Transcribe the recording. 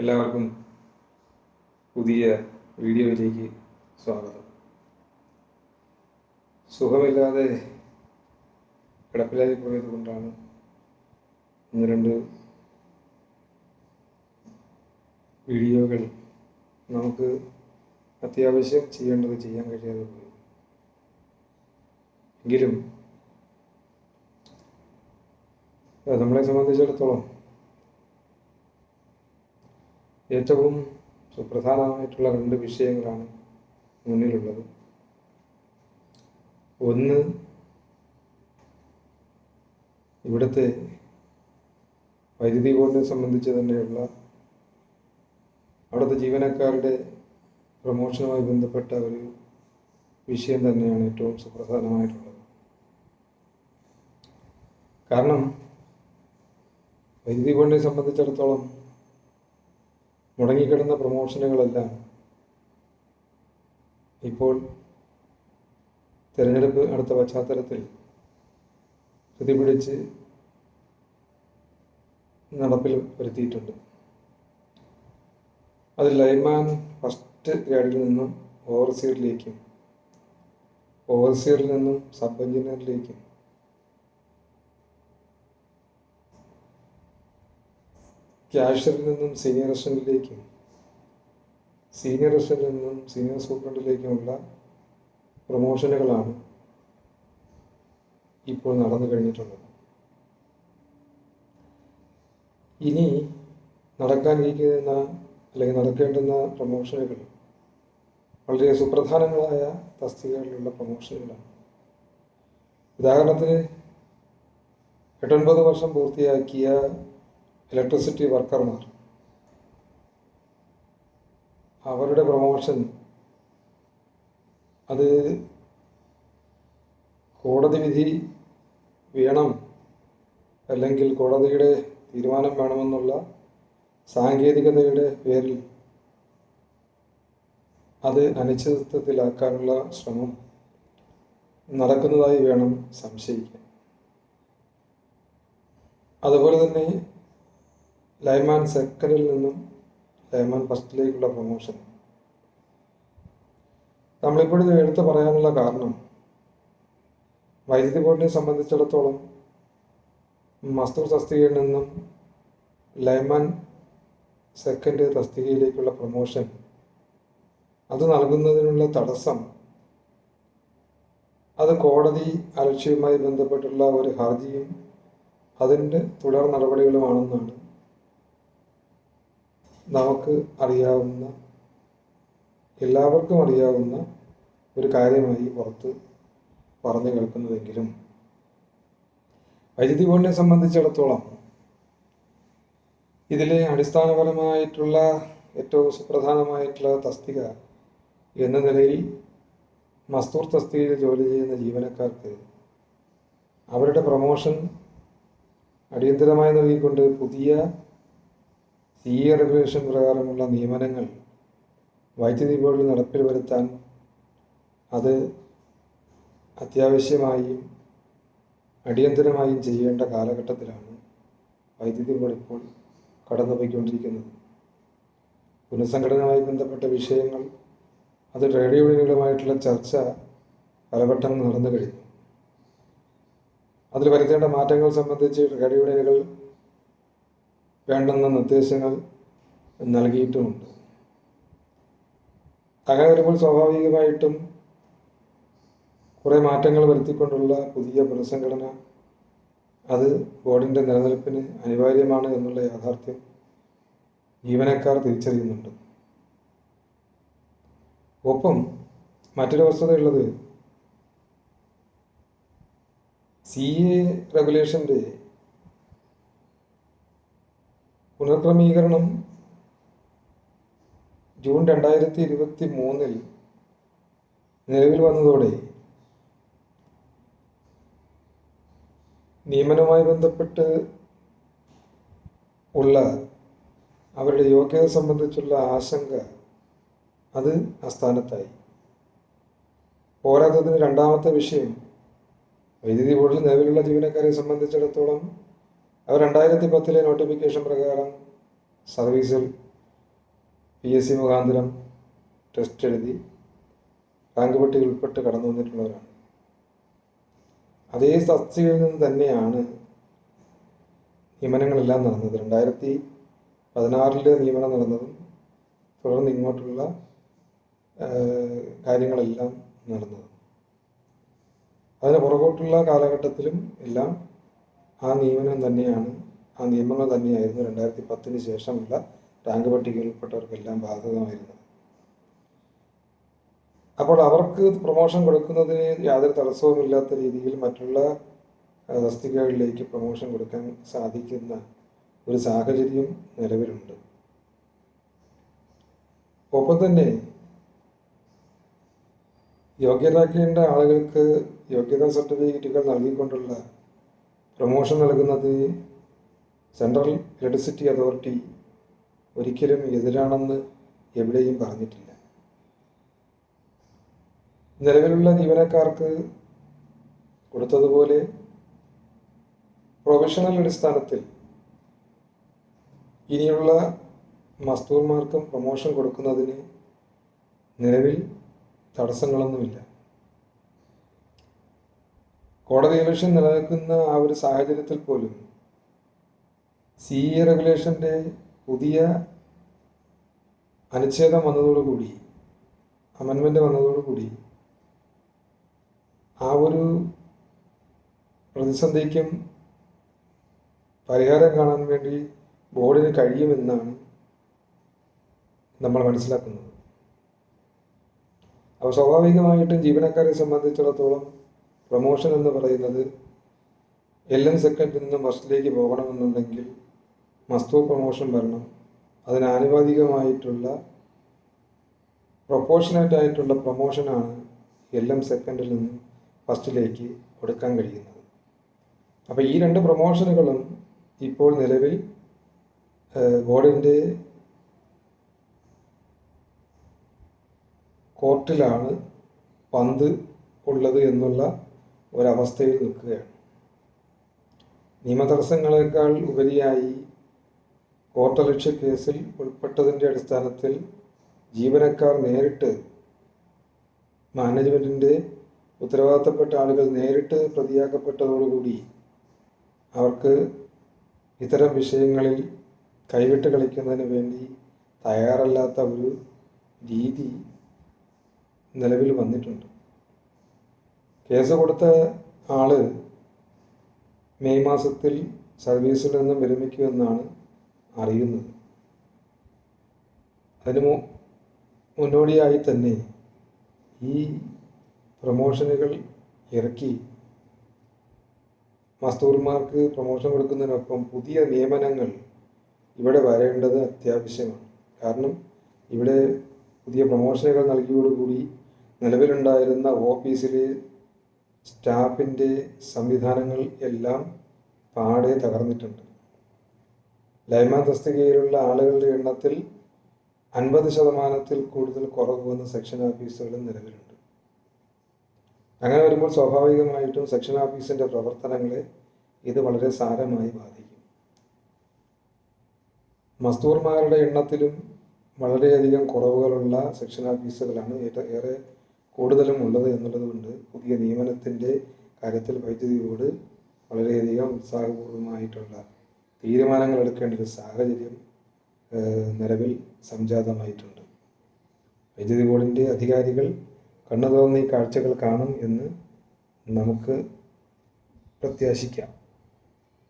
എല്ലാവർക്കും പുതിയ വീഡിയോയിലേക്ക് സ്വാഗതം. സുഖമില്ലാതെ കിടപ്പിലായി പോയത് കൊണ്ടാണ് ഒന്ന് രണ്ട് വീഡിയോകൾ നമുക്ക് അത്യാവശ്യം ചെയ്യേണ്ടത് ചെയ്യാൻ കഴിയാതെ പോയി. എങ്കിലും നമ്മളെ സംബന്ധിച്ചിടത്തോളം ഏറ്റവും സുപ്രധാനമായിട്ടുള്ള രണ്ട് വിഷയങ്ങളാണ് മുന്നിലുള്ളത്. ഒന്ന് ഇവിടുത്തെ വൈദ്യുതി ബോർഡിനെ സംബന്ധിച്ച് തന്നെയുള്ള അവിടുത്തെ ജീവനക്കാരുടെ പ്രമോഷനുമായി ബന്ധപ്പെട്ട ഒരു വിഷയം തന്നെയാണ് ഏറ്റവും സുപ്രധാനമായിട്ടുള്ളത്. കാരണം വൈദ്യുതി ബോർഡിനെ സംബന്ധിച്ചിടത്തോളം മുടങ്ങിക്കിടന്ന പ്രൊമോഷനുകളെല്ലാം ഇപ്പോൾ തിരഞ്ഞെടുപ്പ് അടുത്ത പശ്ചാത്തലത്തിൽ സ്ഥിതി പിടിച്ച് നടപ്പിൽ വരുത്തിയിട്ടുണ്ട്. അത് ലൈമാൻ ഫസ്റ്റ് ഗ്രേഡിൽ നിന്നും ഓവർസിയറിലേക്കും ഓവർസിയറിൽ നിന്നും സബ് എഞ്ചിനീയറിലേക്കും ക്യാഷ്യറിൽ നിന്നും സീനിയർ അസിസ്റ്റന്റിലേക്കും സീനിയർ അസിസ്റ്റന്റിൽ നിന്നും സീനിയർ സൂപ്രണ്ടിലേക്കുമുള്ള പ്രൊമോഷനുകളാണ് ഇപ്പോൾ നടന്നു കഴിഞ്ഞിട്ടുള്ളത്. ഇനി നടക്കാനിരിക്കുന്ന അല്ലെങ്കിൽ നടക്കേണ്ടുന്ന പ്രൊമോഷനുകൾ വളരെ സുപ്രധാനങ്ങളായ തസ്തികകളിലുള്ള പ്രൊമോഷനുകളാണ്. ഉദാഹരണത്തിന് എട്ടൊൻപത് വർഷം പൂർത്തിയാക്കിയ ഇലക്ട്രിസിറ്റി വർക്കർമാർ അവരുടെ പ്രൊമോഷൻ അത് കോടതി വിധി വേണം അല്ലെങ്കിൽ കോടതിയുടെ തീരുമാനം വേണമെന്നുള്ള സാങ്കേതികതയുടെ പേരിൽ അത് അനിശ്ചിതത്വത്തിലാക്കാനുള്ള ശ്രമം നടക്കുന്നതായി വേണം സംശയിക്കാൻ. അതുപോലെ തന്നെ ലൈമാൻ സെക്കൻഡിൽ നിന്നും ലൈമാൻ ഫസ്റ്റിലേക്കുള്ള പ്രൊമോഷൻ നമ്മളിപ്പോഴും എടുത്തു പറയാനുള്ള കാരണം വൈദ്യുതി ബോർഡിനെ സംബന്ധിച്ചിടത്തോളം മസ്തൂർ തസ്തികയിൽ നിന്നും ലൈമാൻ സെക്കൻഡ് തസ്തികയിലേക്കുള്ള പ്രൊമോഷൻ അത് നൽകുന്നതിനുള്ള തടസ്സം അത് കോടതി അലക്ഷ്യവുമായി ബന്ധപ്പെട്ടുള്ള ഒരു ഹർജിയും അതിന്റെ തുടർ നടപടികളുമാണെന്നാണ്. നമുക്ക് അറിയാവുന്ന എല്ലാവർക്കും അറിയാവുന്ന ഒരു കാര്യമായി പുറത്ത് പറഞ്ഞു കേൾക്കുന്നതെങ്കിലും വൈദ്യുതി ബോർഡിനെ സംബന്ധിച്ചിടത്തോളം ഇതിലെ അടിസ്ഥാനപരമായിട്ടുള്ള ഏറ്റവും സുപ്രധാനമായിട്ടുള്ള തസ്തിക എന്ന നിലയിൽ മസ്തൂർ തസ്തികയിൽ ജോലി ചെയ്യുന്ന ജീവനക്കാർക്ക് അവരുടെ പ്രൊമോഷൻ അടിയന്തരമായി നൽകിക്കൊണ്ട് പുതിയ എ റെഗുലേഷൻ പ്രകാരമുള്ള നിയമനങ്ങൾ വൈദ്യുതി ബോർഡിൽ നടപ്പിൽ വരുത്താൻ അത് അത്യാവശ്യമായും അടിയന്തരമായും ചെയ്യേണ്ട കാലഘട്ടത്തിലാണ് വൈദ്യുതി ബോർഡ് ഇപ്പോൾ കടന്നുപോയിക്കൊണ്ടിരിക്കുന്നത്. പുനഃസംഘടനയുമായി ബന്ധപ്പെട്ട വിഷയങ്ങൾ അത് ട്രേഡ് യൂണിയനുകളുമായിട്ടുള്ള ചർച്ച പലവട്ടം നടന്നു കഴിഞ്ഞു. അതിൽ വരുത്തേണ്ട മാറ്റങ്ങൾ സംബന്ധിച്ച് ട്രേഡ് യൂണിയനുകൾ വേണ്ടുന്ന നിർദ്ദേശങ്ങൾ നൽകിയിട്ടുമുണ്ട്. അങ്ങനെ വരുമ്പോൾ സ്വാഭാവികമായിട്ടും കുറേ മാറ്റങ്ങൾ വരുത്തിക്കൊണ്ടുള്ള പുതിയ പുനഃസംഘടന അത് ബോർഡിന്റെ നിലനിൽപ്പിന് അനിവാര്യമാണ് എന്നുള്ള യാഥാർത്ഥ്യം ജീവനക്കാർ തിരിച്ചറിയുന്നുണ്ട്. ഒപ്പം മറ്റൊരു വസ്തുതയുള്ളത് സി എ റെഗുലേഷന്റെ പുനഃക്രമീകരണം ജൂൺ രണ്ടായിരത്തി ഇരുപത്തി മൂന്നിൽ നിലവിൽ വന്നതോടെ നിയമനവുമായി ബന്ധപ്പെട്ട് ഉള്ള അവരുടെ യോഗ്യത സംബന്ധിച്ചുള്ള ആശങ്ക അത് അസ്ഥാനത്തായി പോരാത്തതിന് രണ്ടാമത്തെ വിഷയം വൈദ്യുതി ബോർഡിൽ നിലവിലുള്ള ജീവനക്കാരെ സംബന്ധിച്ചിടത്തോളം അവർ രണ്ടായിരത്തി പത്തിലെ നോട്ടിഫിക്കേഷൻ പ്രകാരം സർവീസിൽ പി എസ് സി മുഖാന്തരം ടെസ്റ്റ് എഴുതി റാങ്ക് പട്ടിക ഉൾപ്പെട്ട് കടന്നു വന്നിട്ടുള്ളവരാണ്. അതേ തസ്തികയിൽ നിന്ന് തന്നെയാണ് നിയമനങ്ങളെല്ലാം നടന്നത്. രണ്ടായിരത്തി പതിനാറിലെ നിയമനം നടന്നതും തുടർന്ന് ഇങ്ങോട്ടുള്ള കാര്യങ്ങളെല്ലാം നടന്നത്. അതിന് പുറകോട്ടുള്ള കാലഘട്ടത്തിലും എല്ലാം ആ നിയമനം തന്നെയാണ് ആ നിയമങ്ങൾ തന്നെയായിരുന്നു രണ്ടായിരത്തി പത്തിന് ശേഷമുള്ള റാങ്ക് പട്ടികയിൽപ്പെട്ടവർക്കെല്ലാം ബാധകമായിരുന്നത്. അപ്പോൾ അവർക്ക് പ്രൊമോഷൻ കൊടുക്കുന്നതിന് യാതൊരു തടസ്സവുമില്ലാത്ത രീതിയിൽ മറ്റുള്ള തസ്തികകളിലേക്ക് പ്രൊമോഷൻ കൊടുക്കാൻ സാധിക്കുന്ന ഒരു സാഹചര്യം നിലവിലുണ്ട്. ഒപ്പം തന്നെ യോഗ്യരാക്കേണ്ട ആളുകൾക്ക് യോഗ്യതാ സർട്ടിഫിക്കറ്റുകൾ നൽകിക്കൊണ്ടുള്ള പ്രൊമോഷൻ നൽകുന്നത് സെൻട്രൽ ഇലക്ട്രിസിറ്റി അതോറിറ്റി ഒരിക്കലും എതിരാണെന്ന് എവിടെയും പറഞ്ഞിട്ടില്ല. നിലവിലുള്ള ജീവനക്കാർക്ക് കൊടുത്തതുപോലെ പ്രൊഫഷണൽ അടിസ്ഥാനത്തിൽ ഇനിയുള്ള മസ്തൂർമാർക്കും പ്രൊമോഷൻ കൊടുക്കുന്നതിന് നിലവിൽ തടസ്സങ്ങളൊന്നുമില്ല. കോടതി ഇലക്ഷൻ നിലനിൽക്കുന്ന ആ ഒരു സാഹചര്യത്തിൽ പോലും സി എ റെഗുലേഷന്റെ പുതിയ അനുച്ഛേദം വന്നതോടുകൂടി അമെൻമെന്റ് വന്നതോടുകൂടി ആ ഒരു പ്രതിസന്ധിക്കും പരിഹാരം കാണാൻ വേണ്ടി ബോർഡിന് കഴിയുമെന്നാണ് നമ്മൾ മനസ്സിലാക്കുന്നത്. അപ്പോൾ സ്വാഭാവികമായിട്ടും ജീവനക്കാരെ സംബന്ധിച്ചിടത്തോളം പ്രൊമോഷൻ എന്ന് പറയുന്നത് എൽ എം സെക്കൻഡിൽ നിന്ന് ഫസ്റ്റിലേക്ക് പോകണമെന്നുണ്ടെങ്കിൽ മസ്തു പ്രൊമോഷൻ വരണം. അതിനാനുപാതികമായിട്ടുള്ള പ്രൊപ്പോഷനേറ്റ് പ്രൊപ്പോർഷനേറ്റ് ആയിട്ടുള്ള പ്രൊമോഷനാണ് എൽ എം സെക്കൻഡിൽ നിന്ന് ഫസ്റ്റിലേക്ക് കൊടുക്കാൻ കഴിയുന്നത്. അപ്പോൾ ഈ രണ്ട് പ്രൊമോഷനുകളും ഇപ്പോൾ നിലവിൽ ബോർഡിന്റെ കോർട്ടിലാണ് പന്ത് ഉള്ളത് എന്നുള്ള ഒരവസ്ഥയിൽ നിൽക്കുകയാണ്. നിയമതടസ്സങ്ങളെക്കാൾ ഉപരിയായി കോർട്ടലക്ഷ്യ കേസിൽ ഉൾപ്പെട്ടതിന്റെ അടിസ്ഥാനത്തിൽ ജീവനക്കാർ നേരിട്ട് മാനേജ്മെന്റിന്റെ ഉത്തരവാദിത്തപ്പെട്ട ആളുകൾ നേരിട്ട് പ്രതിയാക്കപ്പെട്ടതോടുകൂടി അവർക്ക് ഇത്തരം വിഷയങ്ങളിൽ കൈവിട്ട് കളിക്കുന്നതിന് വേണ്ടി തയ്യാറല്ലാത്ത ഒരു രീതി നിലവിൽ വന്നിട്ടുണ്ട്. കേസ് കൊടുത്ത ആൾ മെയ് മാസത്തിൽ സർവീസിൽ നിന്നും വിരമിക്കുമെന്നാണ് അറിയുന്നത്. അതിന് മുന്നോടിയായി തന്നെ ഈ പ്രൊമോഷനുകൾ ഇറക്കി. മസ്തൂർമാർക്ക് പ്രൊമോഷൻ കൊടുക്കുന്നതിനൊപ്പം പുതിയ നിയമനങ്ങൾ ഇവിടെ വരേണ്ടത് അത്യാവശ്യമാണ്. കാരണം ഇവിടെ പുതിയ പ്രൊമോഷനുകൾ നൽകിയോടുകൂടി നിലവിലുണ്ടായിരുന്ന ഓഫീസിലെ സ്റ്റാഫിന്റെ സംവിധാനങ്ങൾ എല്ലാം പാടെ തകർന്നിട്ടുണ്ട്. ലൈമ തസ്തികയിലുള്ള ആളുകളുടെ എണ്ണത്തിൽ അൻപത് ശതമാനത്തിൽ കൂടുതൽ കുറവ് വന്ന സെക്ഷൻ ഓഫീസുകളും നിലവിലുണ്ട്. അങ്ങനെ വരുമ്പോൾ സ്വാഭാവികമായിട്ടും സെക്ഷൻ ഓഫീസിന്റെ പ്രവർത്തനങ്ങളെ ഇത് വളരെ സാരമായി ബാധിക്കും. മസ്തൂർമാരുടെ എണ്ണത്തിലും വളരെയധികം കുറവുകളുള്ള സെക്ഷൻ ഓഫീസുകളാണ് ഏറെ കൂടുതലും ഉള്ളത് എന്നുള്ളത് കൊണ്ട് പുതിയ നിയമനത്തിന്റെ കാര്യത്തിൽ വൈദ്യുതി ബോർഡ് വളരെയധികം ഉത്സാഹപൂർവമായിട്ടുള്ള തീരുമാനങ്ങൾ എടുക്കേണ്ട ഒരു സാഹചര്യം നിലവിൽ സംജാതമായിട്ടുണ്ട്. വൈദ്യുതി ബോർഡിന്റെ അധികാരികൾ കണ്ണു തുറന്ന് ഈ കാഴ്ചകൾ കാണും എന്ന് നമുക്ക് പ്രത്യാശിക്കാം.